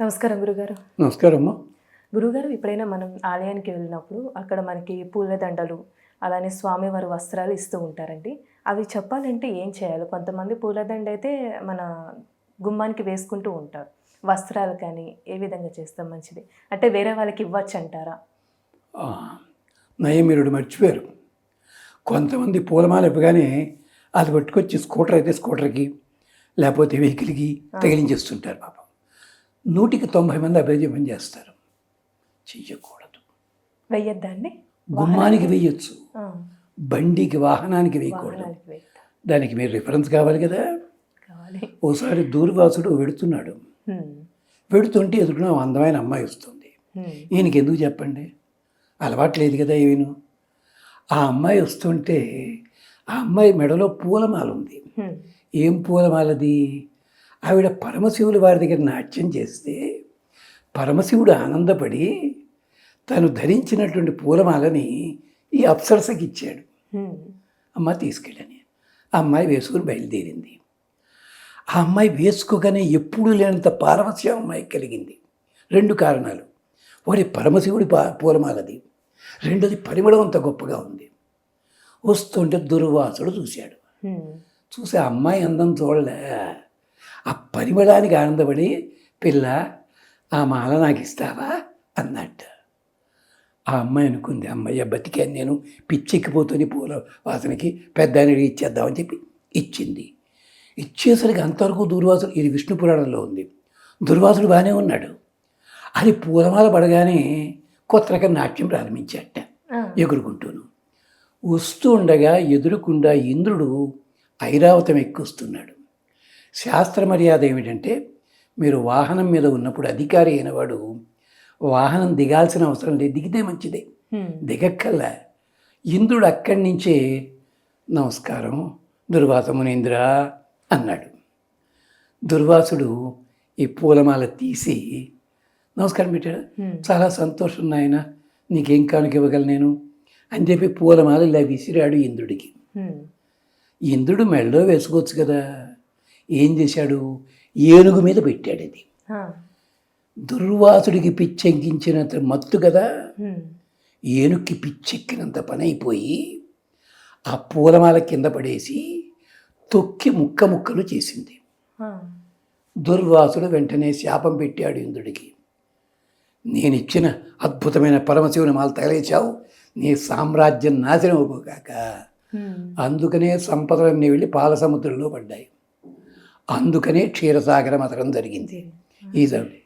నమస్కారం గురుగారు. నమస్కారం అమ్మా గురుగారు ఎప్పుడైనా మనం ఆలయానికి వెళ్ళినప్పుడు అక్కడ మనకి పూలదండలు అలానే స్వామివారి వస్త్రాలు ఇస్తూ ఉంటారండి. అవి చెప్పాలంటే ఏం చేయాలి? కొంతమంది పూలదండ అయితే మన గుమ్మానికి వేసుకుంటూ ఉంటారు. వస్త్రాలు కానీ ఏ విధంగా చేస్తాం మంచిది? అంటే వేరే వాళ్ళకి ఇవ్వచ్చు అంటారా నయమీరుడు మర్చిపోయారు. కొంతమంది పూలమాల ఇవ్వగానే అది పట్టుకొచ్చి స్కూటర్ అయితే స్కూటర్కి లేకపోతే వెహికల్కి తగిలించేస్తుంటారు పాపం. నూటికి తొంభై మంది పని చేస్తారు చెయ్యకూడదు. వెయ్యొద్దా అండి గుమ్మానికి వేయొచ్చు ఆ, బండికి వాహనానికి వేయకూడదు దానికి మీరు రిఫరెన్స్ కావాలి కదా? ఓసారి దూర్వాసుడు వెడుతున్నాడు. వెడుతుంటే ఎదురున ఓ అందమైన అమ్మాయి వస్తుంది. ఈయనకి ఎందుకు చెప్పండి? అలవాట్లేదు కదా ఏమీను ఆ అమ్మాయి వస్తుంటే ఆ అమ్మాయి మెడలో పూలమాల ఉంది. ఏం పూలమాలది? ఆవిడ పరమశివులు వారి దగ్గర నాట్యం చేస్తే పరమశివుడు ఆనందపడి తను ధరించినటువంటి పూలమాలని ఈ అప్సరసకి ఇచ్చాడు. అమ్మ తీసుకెళ్ళని. ఆ అమ్మాయి వేసుకుని బయలుదేరింది. ఆ అమ్మాయి వేసుకోగానే ఎప్పుడూ లేనంత పారవస్యం అమ్మాయికి కలిగింది. రెండు కారణాలు. ఒకటి పరమశివుడి పా పూలమాలది. రెండోది పరిమళం అంత గొప్పగా ఉంది. వస్తుంటే దుర్వాసుడు చూశాడు. చూసి ఆ అమ్మాయి అందం చూడలే. ఆ పరిమళానికి ఆనందపడి పిల్ల ఆ మాల నాకు ఇస్తావా అన్నట్టు. ఆ అమ్మాయి అనుకుంది అమ్మాయి బతికాను నేను. పిచ్చెక్కిపోతుంది పూల వాసనకి. పెద్ద ఆయనకి ఇచ్చేద్దామని చెప్పి ఇచ్చింది. ఇచ్చేసరికి అంతవరకు దుర్వాసుడు ఇది విష్ణు పురాణంలో ఉంది. దుర్వాసుడు బాగానే ఉన్నాడు. అది పూలమాల పడగానే కొత్త రకం నాట్యం ప్రారంభించాట ఎగురుకుంటూను. వస్తూ ఉండగా ఎదురుకుండా ఇంద్రుడు ఐరావతం ఎక్కుస్తున్నాడు. శాస్త్ర మర్యాద ఏమిటంటే మీరు వాహనం మీద ఉన్నప్పుడు అధికారి అయినవాడు వాహనం దిగాల్సిన అవసరం లేదు దిగితే మంచిదే. దిగక్కల్లా ఇంద్రుడు అక్కడి నుంచే నమస్కారం దుర్వాసమునేంద్ర అన్నాడు. దుర్వాసుడు ఈ పూలమాల తీసి నమస్కారం పెట్టాడు? చాలా సంతోషం నాయన నీకేం కానుక ఇవ్వగలను నేను? అని చెప్పి పూలమాల ఇలా విసిరాడు ఇంద్రుడికి. ఇంద్రుడు మెళ్ళో వేసుకోవచ్చు కదా. ఏం చేశాడు? ఏనుగు మీద పెట్టాడు అది. దుర్వాసుడికి పిచ్చెక్కించినంత మత్తు కదా? ఏనుక్కి పిచ్చెక్కినంత పని అయిపోయి ఆ పూలమాల కింద పడేసి తొక్కి ముక్క ముక్కలు చేసింది. దుర్వాసుడు వెంటనే శాపం పెట్టాడు ఇంద్రుడికి. నేను ఇచ్చిన అద్భుతమైన పరమశివుని మాల తగలేచావు నీ సామ్రాజ్యం నాశనం అయిపోగాక అందుకనే సంపదలన్నీ వెళ్ళి పాల సముద్రంలో పడ్డాయి. అందుకనే క్షీరసాగర మతరం జరిగింది. ఈజండి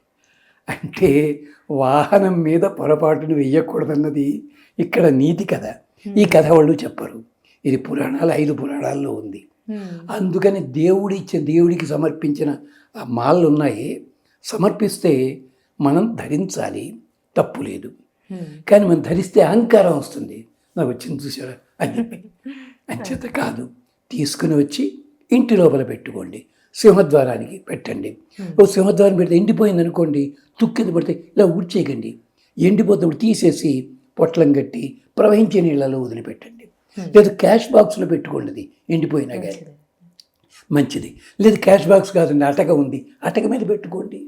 అంటే వాహనం మీద పొరపాటును వెయ్యకూడదన్నది ఇక్కడ నీతి కథ. ఈ కథ వాళ్ళు చెప్పరు. ఇది పురాణాలు ఐదు పురాణాల్లో ఉంది. హ్మ్, అందుకని దేవుడి ఇచ్చే దేవుడికి సమర్పించిన ఆ మాలలు ఉన్నాయి సమర్పిస్తే మనం ధరించాలి. తప్పు లేదు. హ్మ్, కానీ మనం ధరిస్తే అహంకారం వస్తుంది. నాకు వచ్చింది చూసారా? అని చెప్పి. అంచేత కాదు. తీసుకుని వచ్చి ఇంటి లోపల పెట్టుకోండి. సింహద్వారానికి పెట్టండి. ఓ సింహద్వారం పెడితే ఎండిపోయింది అనుకోండి తుక్కింది పడితే ఇలా ఊడ్చేయకండి. ఎండిపోతున్నప్పుడు తీసేసి పొట్లం కట్టి ప్రవహించే నీళ్ళలో వదిలిపెట్టండి. లేదా క్యాష్ బాక్స్లో పెట్టుకోండి ఎండిపోయినా కానీ మంచిది. లేదు క్యాష్ బాక్స్ కాదండి అటక ఉంది. అటక మీద పెట్టుకోండి.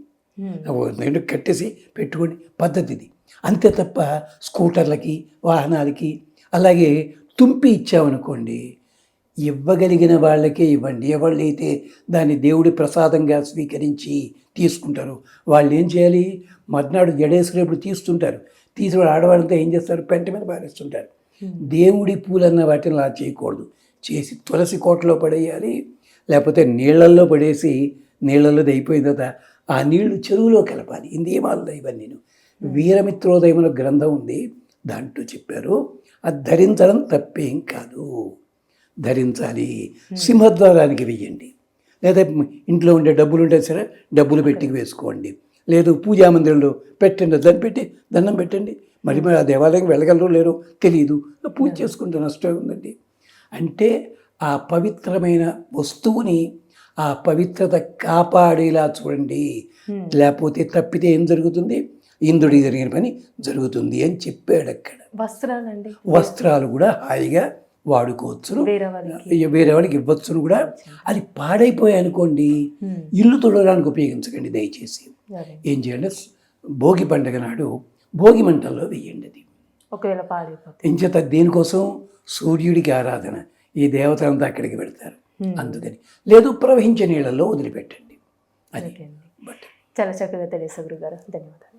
కట్టేసి పెట్టుకోండి. పద్ధతి ఇది అంతే తప్ప స్కూటర్లకి వాహనాలకి అలాగే తుంపి ఇచ్చామనుకోండి ఇవ్వగలిగిన వాళ్ళకే ఇవ్వండి. ఎవళ్ళైతే దాన్ని దేవుడి ప్రసాదంగా స్వీకరించి తీసుకుంటారు వాళ్ళు ఏం చేయాలి? మర్నాడు జడేసుకునేప్పుడు తీస్తుంటారు. తీసి వాళ్ళు ఆడవాళ్ళంతా ఏం చేస్తారు? పెంట మీద పారేస్తుంటారు. దేవుడి పూలన్న వాటిని అలా చేయకూడదు. చేసి తులసి కోటలో పడేయాలి లేకపోతే నీళ్ళల్లో పడేసి నీళ్ళల్లో అయిపోయిన తర్వాత ఆ నీళ్ళు చెరువులో కలపాలి. ఈ నియమాలు ఇవన్నీ వీరమిత్రోదయం అనే గ్రంథం ఉంది. దాంట్లో చెప్పారు అది ధరించడం తప్పేం కాదు. ధరించాలి. సింహద్వారానికి వెయ్యండి. లేదా ఇంట్లో ఉండే డబ్బులు ఉంటే సరే డబ్బులు పెట్టి వేసుకోండి. లేదు పూజా మందిరంలో పెట్టండి దాన్ని పెట్టి దండం పెట్టండి. మరి మరి ఆ దేవాలయం వెళ్ళగలరో లేరో తెలియదు పూజ చేసుకుంటే నష్టం ఉందండి. అంటే ఆ పవిత్రమైన వస్తువుని ఆ పవిత్రత కాపాడేలా చూడండి. లేకపోతే తప్పితే ఏం జరుగుతుంది? ఇంద్రుడికి జరిగిన పని జరుగుతుంది అని చెప్పాడు అక్కడ. వస్త్రాలండి. వస్త్రాలు కూడా హాయిగా వాడుకోవచ్చును. వేరే వాళ్ళకి. ఇవ్వచ్చును కూడా. అది పాడైపోయాయి అనుకోండి ఇల్లు తుడవడానికి ఉపయోగించకండి దయచేసి. ఏం చేయండి? భోగి పండుగ నాడు భోగి మంటల్లో వేయండి అది. ఒకవేళ పాడైపోతే. ఎంచేత దేనికోసం? సూర్యుడికి ఆరాధన. ఈ దేవతలంతా అక్కడికి పెడతారు. అందుకని. లేదు ప్రవహించే నీళ్ళల్లో వదిలిపెట్టండి. అది. బట్ చాలా చక్కగా తెలియదు గురుగారు. ధన్యవాదాలు.